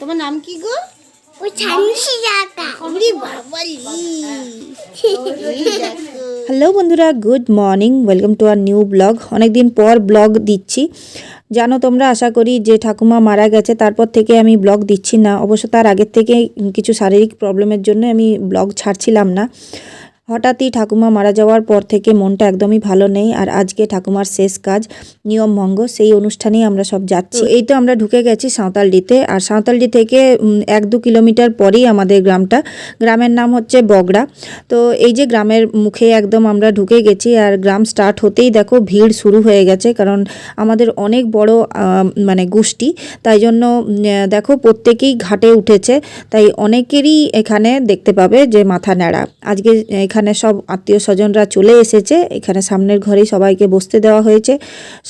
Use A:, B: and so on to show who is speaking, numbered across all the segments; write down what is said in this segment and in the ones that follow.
A: তোমার নাম কি গো? হ্যালো বন্ধুরা good morning. Welcome to our new blog. অনেকদিন পর ব্লগ দিচ্ছি। জানো তোমরা আশা করি যে ঠাকুমা মারা গেছে তারপর থেকে আমি ব্লগ দিচ্ছি না। অবশ্য তার আগের থেকে কিছু শারীরিক প্রবলেমের জন্য আমি ব্লগ ছাড়ছিলাম না। হঠাৎই ঠাকুমা মারা যাওয়ার পর থেকে মনটা একদমই ভালো নেই, আর আজকে ঠাকুমার শেষ কাজ, নিয়ম ভঙ্গ, সেই অনুষ্ঠানেই আমরা সব যাচ্ছি। এই তো আমরা ঢুকে গেছি সাঁওতালডিতে, আর সাঁওতালডি থেকে এক দু কিলোমিটার পরেই আমাদের গ্রামটা। গ্রামের নাম হচ্ছে বগড়া। তো এই যে গ্রামের মুখে একদম আমরা ঢুকে গেছি, আর গ্রাম স্টার্ট হতেই দেখো ভিড় শুরু হয়ে গেছে, কারণ আমাদের অনেক বড় মানে গোষ্ঠী, তাই জন্য দেখো প্রত্যেকেই ঘাটে উঠেছে, তাই অনেকেরই এখানে দেখতে পাবে যে মাথা ন্যাড়া। আজকে এখানে সব আত্মীয় স্বজনরা চলে এসেছে। এখানে সামনের ঘরেই সবাইকে বসতে দেওয়া হয়েছে।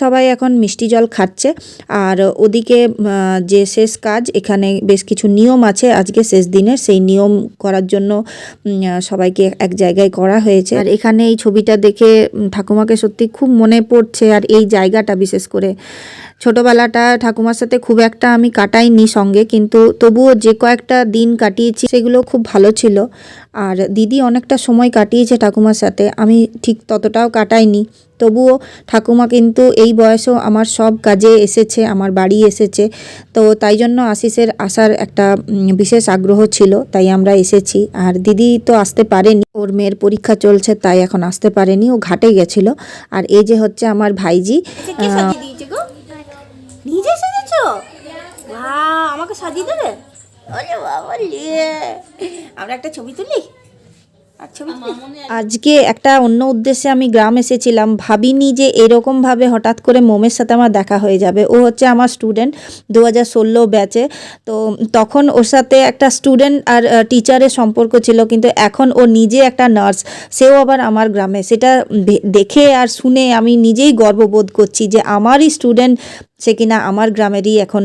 A: সবাই এখন মিষ্টি জল খাচ্ছে। আর ওদিকে যে শেষ কাজ, এখানে বেশ কিছু নিয়ম আছে আজকে শেষ দিনের। সেই নিয়ম করার জন্য সবাইকে এক জায়গায় করা হয়েছে। আর এখানে এই ছবিটা দেখে ঠাকুমাকে সত্যি খুব মনে পড়ছে। আর এই জায়গাটা বিশেষ করে ছোটবেলাটা ঠাকুমার সাথে খুব একটা আমি কাটাইনি সঙ্গে কিন্তু তবুও যে কয়েকটা দিন কাটিয়েছি সেগুলো খুব ভালো ছিল। আর দিদি অনেকটা সময় কাটিয়েছে ঠাকুমার সাথে আমি ঠিক ততটাও কাটাইনি। তবুও ঠাকুমা কিন্তু এই বয়সেও আমার সব কাজে এসেছে আমার বাড়ি এসেছে। তো তাই জন্য আশিসের আসার একটা বিশেষ আগ্রহ ছিল তাই আমরা এসেছি। আর দিদি তো আসতে পারেনি ওর মেয়ের পরীক্ষা চলছে তাই এখন আসতে পারেনি ও ঘাটে গেছিল। আর এই যে হচ্ছে আমার ভাইজি
B: নিজে সেজেছ? আমাকে সাজিয়ে দেবে? ওরে বাবা আমরা একটা ছবি তুলি?
A: আজকে একটা অন্য উদ্দেশ্যে আমি গ্রাম এসেছিলাম। ভাবিনি যে এরকমভাবে হঠাৎ করে মোমের সাথে আমার দেখা হয়ে যাবে। ও হচ্ছে আমার স্টুডেন্ট দু হাজার ষোলো ব্যাচে তো তখন ওর সাথে একটা স্টুডেন্ট আর টিচারের সম্পর্ক ছিল কিন্তু এখন ও নিজে একটা নার্স সেও আবার আমার গ্রামে। সেটা ভে- দেখে আর শুনে আমি নিজেই গর্ববোধ করছি যে আমারই স্টুডেন্ট সে কিনা আমার গ্রামেরই এখন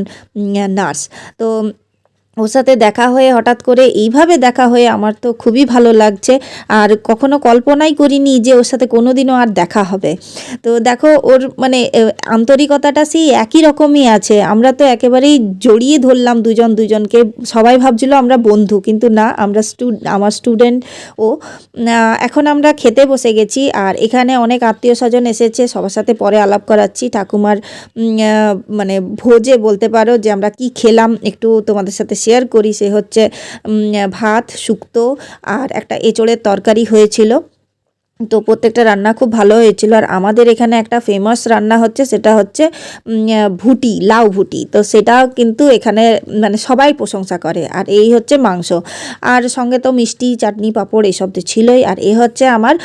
A: নার্স তো ওর সাথে দেখা হয়ে, হঠাৎ করে এইভাবে দেখা হয়ে আমার তো খুবই ভালো লাগছে। আর কখনো কল্পনাই করিনি যে ওর সাথে কোনোদিনও আর দেখা হবে। তো দেখো, ওর মানে আন্তরিকতাটা সেই একই রকমই আছে। আমরা তো একেবারেই জড়িয়ে ধরলাম দুজন দুজনকে। সবাই ভাবছিল আমরা বন্ধু, কিন্তু না, আমরা স্টু, আমার স্টুডেন্ট ও এখন আমরা খেতে বসে গেছি। আর এখানে অনেক আত্মীয় স্বজন এসেছে, সবার সাথে পরে আলাপ করাচ্ছি। ঠাকুমার মানে ভোজে বলতে পারো যে আমরা কি খেলাম, একটু তোমাদের সাথে শেয়ার করি সে হচ্ছে ভাত শুক্তো আর একটা এঁচোড়ের তরকারি হয়েছিল। তো প্রত্যেকটা রান্না খুব ভালো হয়েছিল। আর আমাদের এখানে একটা ফেমাস রান্না হচ্ছে, সেটা হচ্ছে ভুটি, লাউ ভুটি। তো সেটাও কিন্তু এখানে মানে সবাই প্রশংসা করে। আর এই হচ্ছে মাংস। আর সঙ্গে তো মিষ্টি, চাটনি, পাঁপড়, এসব তো ছিলই। আর এ হচ্ছে আমার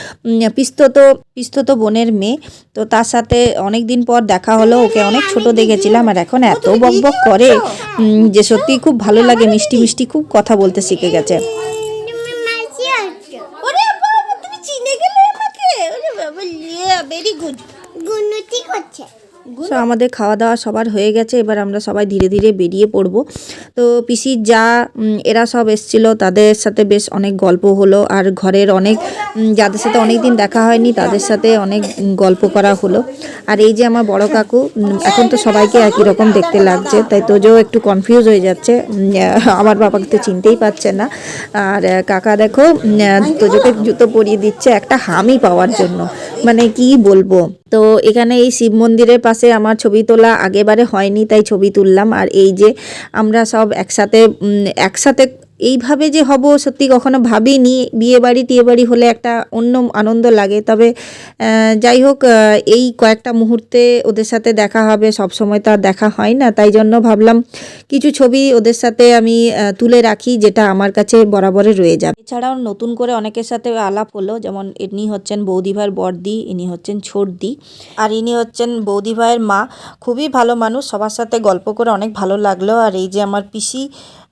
A: পিস্তত পিস্তত বোনের মেয়ে। তো তার সাথে অনেক দিন পর দেখা হলো, ওকে অনেক ছোট দেখেছিলাম। আর এখন এত বক বক করে যে সত্যি খুব ভালো লাগে, মিষ্টি মিষ্টি খুব কথা বলতে শিখে গেছে
B: ওরে বাবা তুমি চিনে গেলে আমাকে ওরে বাবা লিয়ে ভেরি গুড
C: গুন্নতি
A: তো আমাদের খাওয়া দাওয়া সবার হয়ে গেছে, এবার আমরা সবাই ধীরে ধীরে বেরিয়ে পড়ব। তো পিসির যা এরা সব এসছিল, তাদের সাথে বেশ অনেক গল্প হলো, আর ঘরের অনেক যাদের সাথে অনেক দিন দেখা হয়নি, তাদের সাথে অনেক গল্প করা হলো। আর এই যে আমার বড় কাকু এখন তো সবাইকে একই রকম দেখতে লাগছে, তাই তোজো একটু কনফিউজ হয়ে যাচ্ছে আমার বাবাকে তো চিনতেই পারছে না। আর কাকা দেখো তোজোকে জুতো পরিয়ে দিচ্ছে একটা হামি পাওয়ার জন্য। মানে কি বলব? তো এখানে এই শিব মন্দিরের পাশে আমার ছবি তোলা আগেবারে হয়নি, তাই ছবি তুললাম। আর এই যে আমরা সব একসাথে একসাথে এইভাবে যে হব সত্যি কখনো ভাবিনি। বিয়ে বাড়ি টিয়ে বাড়ি হলে একটা অন্য আনন্দ লাগে। তবে যাই হোক এই কয়েকটা মুহূর্তে ওদের সাথে দেখা হবে। সব সময় তো আর দেখা হয় না। তাই জন্য ভাবলাম কিছু ছবি ওদের সাথে আমি তুলে রাখি, যেটা আমার কাছে বরাবরে রয়ে যাবে। এছাড়াও নতুন করে অনেকের সাথে আলাপ হলো। যেমন ইনি হচ্ছেন বৌদি ভাইয়ের বড়দি, ইনি হচ্ছেন ছোটদি। আর ইনি হচ্ছেন বৌদি ভাইয়ের মা। খুবই ভালো মানুষ। সবার সাথে গল্প করে অনেক ভালো লাগল। আর এই যে আমার পিসি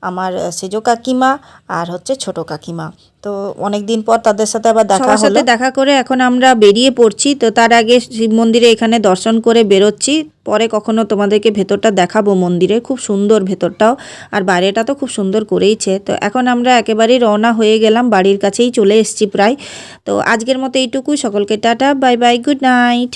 A: আমার সেজো কাকিমা আর হচ্ছে ছোট কাকিমা। তো অনেক দিন পর তাদের সাথে আবার দেখা হলো সাথে দেখা করে এখন আমরা বেরিয়ে পড়ছি। তো তার আগে শিব মন্দিরে এখানে দর্শন করে বেরোচ্ছি। পরে কখনো তোমাদেরকে ভেতরটা দেখাবো মন্দিরে। খুব সুন্দর ভেতরটাও। আর বাইরেটা তো খুব সুন্দর করেইছে। তো এখন আমরা একেবারেই রওনা হয়ে গেলাম। বাড়ির কাছেই চলে এসেছি প্রায়। তো আজকের মতো এইটুকুই। সকলকে tata. Bye bye. Good night.